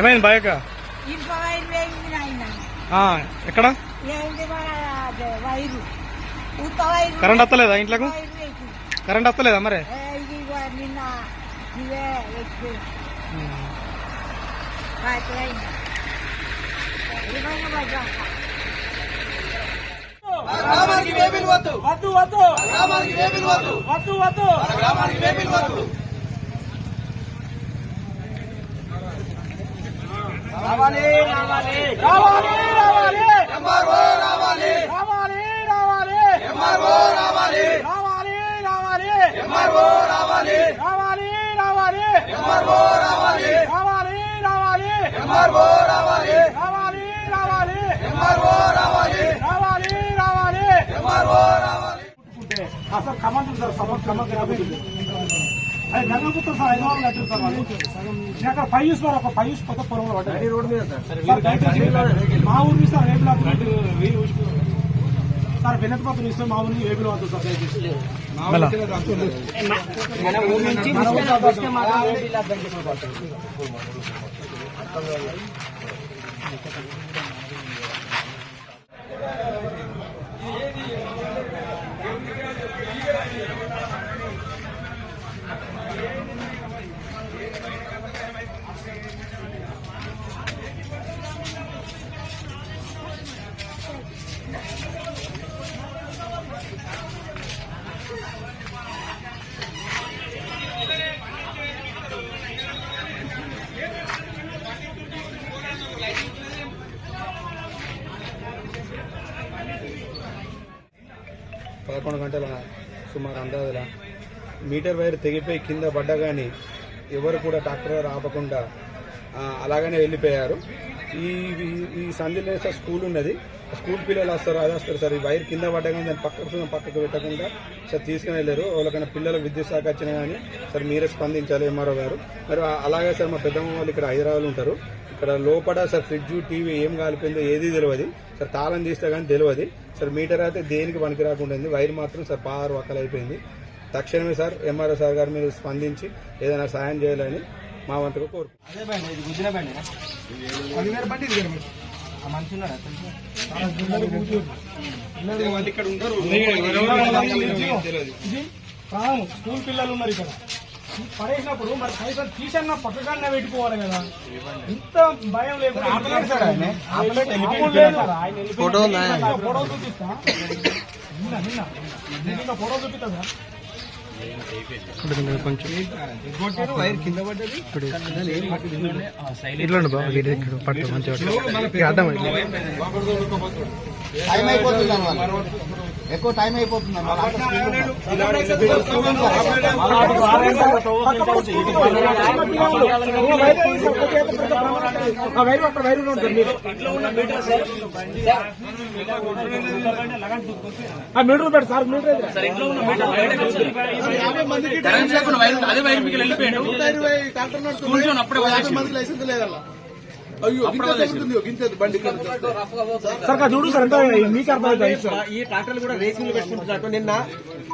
ఏమైంది బాయక ఎక్కడ? కరెంట్ వస్తలేదా ఇంట్లోకి? వేసింది. కరెంట్ వస్తలేదా మరి? గ్రామానికి వేపిల్ వద్దు. వద్దు వద్దు. గ్రామానికి వేపిల్ వద్దు. వద్దు వద్దు. మన గ్రామానికి వేపిల్ వద్దు. రావాలి రావాలి రావాలి రావాలి ఎంఆర్ఓ రావాలి రావాలి రావాలి ఎంఆర్ఓ రావాలి రావాలి రావాలి ఎంఆర్ఓ రావాలి రావాలి రావాలి ఎంఆర్ఓ రావాలి రావాలి రావాలి ఎంఆర్ఓ రావాలి రావాలి రావాలి ఎంఆర్ఓ రావాలి రావాలి రావాలి ఎంఆర్ఓ రావాలి ఉంటే అసలు కమాండ్ సార్ సపోర్ట్ కమాండ్ కాబట్టి అది గంగపుత్ర సార్ ఐదు వందలు కట్టారు సార్ వాళ్ళు. నేను అక్కడ ఫైవ్ యూస్ మరి ఒక ఫైవ్ యూస్ కొత్త పొలంలో పడ్డాయి రోడ్ మీద సార్. మా ఊరి సార్ రేపులా సార్ వినతిపత్రం ఇస్తే మా ఊరికి రేపులో వద్దు సార్. దయచేసి మన ఊరి నుంచి పదకొండు గంటల సుమారు అందాజుల. మీటర్ వైర్ తెగిపోయి కింద పడ్డా కానీ ఎవరు కూడా ట్రాక్టర్ వారు అలాగనే వెళ్ళిపోయారు. ఈ ఈ- సంధిలో సార్ స్కూల్ ఉన్నది. ఆ స్కూల్ పిల్లలు వస్తారు అది వస్తారు సార్. ఈ వైర్ కింద పడ్డా కానీ దాన్ని పక్కకు పక్కకు పెట్టకుండా సార్ తీసుకుని వెళ్ళారు. వాళ్ళకైనా పిల్లలు విద్యుత్ శాఖ వచ్చినా కానీ సార్ మీరే స్పందించాలి ఎంఆర్ఓ గారు. మరి అలాగే సార్ మా పెద్దమ్మ వాళ్ళు ఇక్కడ హైదరాబాద్ ఉంటారు. ఇక్కడ లోపల సార్ ఫ్రిడ్జ్ టీవీ ఏం కాలిపోయిందో ఏది తెలియదు సార్ తాళం తీస్తే కానీ తెలియదు సార్ మీటర్ అయితే దేనికి పనికి రాకుండా వైర్ మాత్రం సార్ పారు వక్కలైపోయింది. తక్షణమే సార్ ఎంఆర్ఓ సార్ గారు మీరు స్పందించి ఏదైనా సాయం చేయాలని మా వంతుగా ఇక్కడ ఉంటారు. స్కూల్ పిల్లలు ఉన్నారు ఇక్కడ. పడేసినప్పుడు మరి కనీసం తీసన్న పక్కకన్నా పెట్టుకోవాలి కదా. ఇంత భయం లేకుండా ఫోటో చూపిస్తా. నిన్న నిన్న. నిన్న ఫోటో చూపిస్తా సార్. కొంచెం కొట్టారు వైర్ కింద పడ్డది. ఇట్లా బాబు అర్థమైంది టైం అయిపోతుంది అన్నమాట. ఎక్కువ టైం అయిపోతుంది మీటర్ పెట్టి సార్ మీటర్ అదే వైర్ మీకు వెళ్ళిపోయాడు అప్పుడే. లైసెన్స్ లేదల్లా సార్ చూడు సార్ మీకు అర్థమవుతుంది సార్ ఈ ట్రాక్టర్లు కూడా రేసింగ్లు పెట్టుకుంటున్నట్టు నిన్న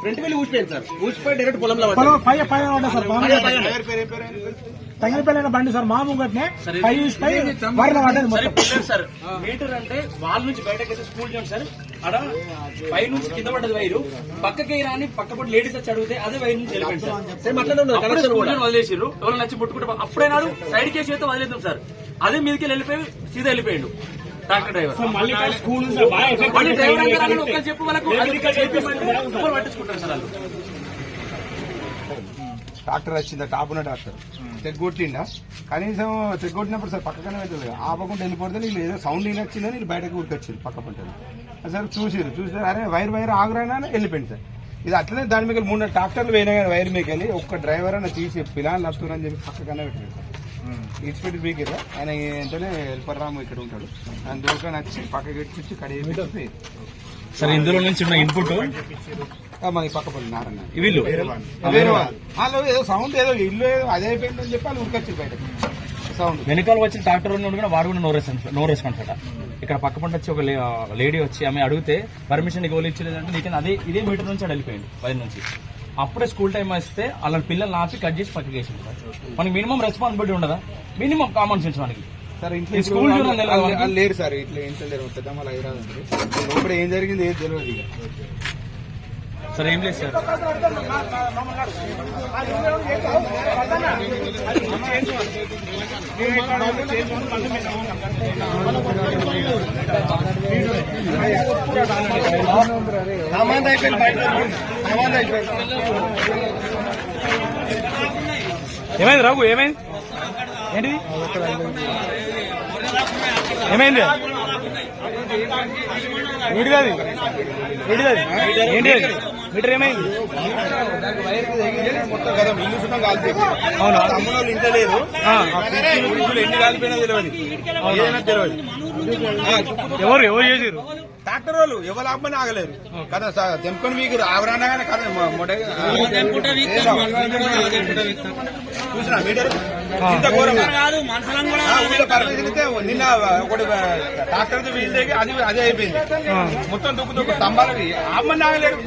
ఫ్రంట్ వెళ్ళి ఊసిపోయింది సార్. ఊసిపోయి డైరెక్ట్ పొలంలో పై పైన ఉంటాయి సార్ తగిలిపోయిన బండి సార్ మా ముంగట్నే పై పై వైర్ల పడ్డది సరే మొత్తం. పిల్లలు సార్. మీటర్ అంటే వాళ్ళ నుంచి బయటకు అయితే స్కూల్ జోన్ సార్. అక్కడ పై నుంచి కింద పడ్డది వైరు. పక్కకి రాని పక్క పడి లేడీస్ వచ్చి అడిగితే అదే వైర్ నుంచి వెళ్ళిపోయింది సార్. అట్లనే ఉన్నది కనెక్షన్ స్కూల్ కూడా జోన్ వదిలేసిర్రు. ఎవరు నచ్చి పుట్టుకుంటే అప్పుడే నాడు సైడ్ కేసు అయితే వదిలేద్దాం సార్. అదే మీదకి వెళ్ళిపోయి సీదా వెళ్ళిపోయిండు. Tractor driver. మళ్ళీ స్కూల్ మళ్ళీ డ్రైవర్ అంటారు ఒకరు చెప్పు వాళ్ళకు పట్టించుకుంటారు సార్ వాళ్ళు. ట్రాక్టర్ వచ్చిందా టాపున ట్రాక్టర్. తెగ్గొట్టిండా కనీసం తెగ్గొట్టినప్పుడు సార్ పక్కనే పెట్టలేదు ఆపకుండా వెళ్ళిపోతే నీళ్ళు ఏదో సౌండ్ వినొచ్చిందని వీళ్ళు బయటకు ఊరికొచ్చింది పక్క పంటలు. సార్ చూసిరు చూసారు అరే వైర్ వైర్ ఆగురైనా? వెళ్ళిపోయింది సార్. ఇది అట్లనే దాని మీద మూడు ట్రాక్టర్లు పోయినా కానీ వైర్ మీకు వెళ్ళి ఒక్క డ్రైవర్ అన్న తీసి పిల్లలు వస్తున్నారని చెప్పి పక్కకన్నా పెట్టారు సార్ ఇచ్చిపెట్టి బీకిరా ఆయన వెంటనే హెల్పర్ రాము ఇక్కడ ఉంటాడు. ఆయన దూరం వచ్చి పక్కకి ఎట్టించి కడిగి సరే ఇందులో నుంచి ఉన్న ఇన్పుట్ మాకు పక్క పడి వీళ్ళు? వేరే వాళ్ళు. వాళ్ళు. ఏదో సౌండ్ ఏదో ఇల్లు ఏదో అదే అయిపోయిందని చెప్పి వాళ్ళు ఉరికొచ్చి బయటకు సౌండ్ వెనకాల వచ్చిన ట్రాక్టర్ ఉన్నాడు కూడా వాడు కూడా నో రెస్పాన్స్ అట ఇక్కడ పక్క పంట వచ్చి ఒక లేడీ వచ్చి ఆమె అడిగితే పర్మిషన్ ఇవ్వలేచ్చలేదంటే నీకు అదే ఇదే మీటర్ నుంచి వెళ్ళిపోయింది వైర్ నుంచి. అప్పుడే స్కూల్ టైం వస్తే వాళ్ళ పిల్లల్ని ఆపి కట్ చేసి పక్కకి వేసింది సార్. మనకి మినిమం రెస్పాన్సిబిలిటీ ఉండదా? మినిమం కామన్ సెన్స్ మనకి. సార్ ఇంట్లో ఈ స్కూల్ లేరు సార్ ఇట్లా ఇంట్లో లేరు పెద్దమ్మ హైదరాబాద్ ఉంది లోపల ఏం జరిగింది ఏది తెలియదు ఇక. సార్ ఏం లేదు సార్ ఏమైంది రాఘు ఏమైంది? ఏంటిది? ఏమైంది? ఏంటిది అది. ఏంటి మీటర్ ఏమైంది? మొత్తం అవునా? అమ్మ వాళ్ళు ఇంట్లో లేదు ఎన్ని కాలిపోయినా తెలియదు ఏదైనా తెలియదు ఎవరు ఎవరు చేసారు ట్రాక్టర్ వాళ్ళు ఎవరు ఆపమని ఆగలేరు. కదా సార్ తెంపుకొని మీకు కదా చూసినా మీటర్? ఇంత ఘోరం. నిన్న ఒకటి ట్రాక్టర్ వీళ్ళకి అది అదే అయిపోయింది. మొత్తం దుక్కు దుక్కు స్తంభాలవి ఆపమని ఆగలేరు.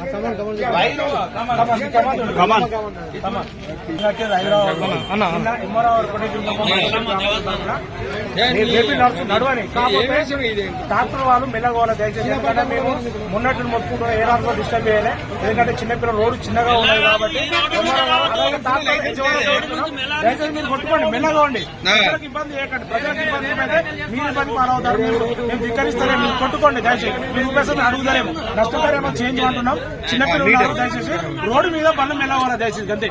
నడవని. కాకపోతే డాక్టర్ వాళ్ళు మెల్లగోవాలి దయచేసి ఎందుకంటే మేము మొన్నట్లు మొత్తుకుంటున్నాం ఏ రాత్రి డిస్టర్బ్ చేయలే. ఎందుకంటే చిన్నపిల్లల రోడ్డు చిన్నగా ఉన్నాయి కాబట్టి. దయచేసి మీరు కొట్టుకోండి మెల్లగా ఉండి ప్రజలకు ఇబ్బంది చేయకండి ప్రజలకు ఇబ్బంది ఏమైతే మీరు ఇబ్బంది పాలవుతారు మేము మేము ధిక్కరిస్తారే మీరు కొట్టుకోండి దయచేసి. మీరు ఉపయోగం అడుగుతారేమో నష్టపరేమో చేంజ్ అంటున్నాం. చిన్నపిల్లలు దయచేసి. రోడ్డు మీద బండ్లు మెల్లగోవాలి దయచేసి. గంతే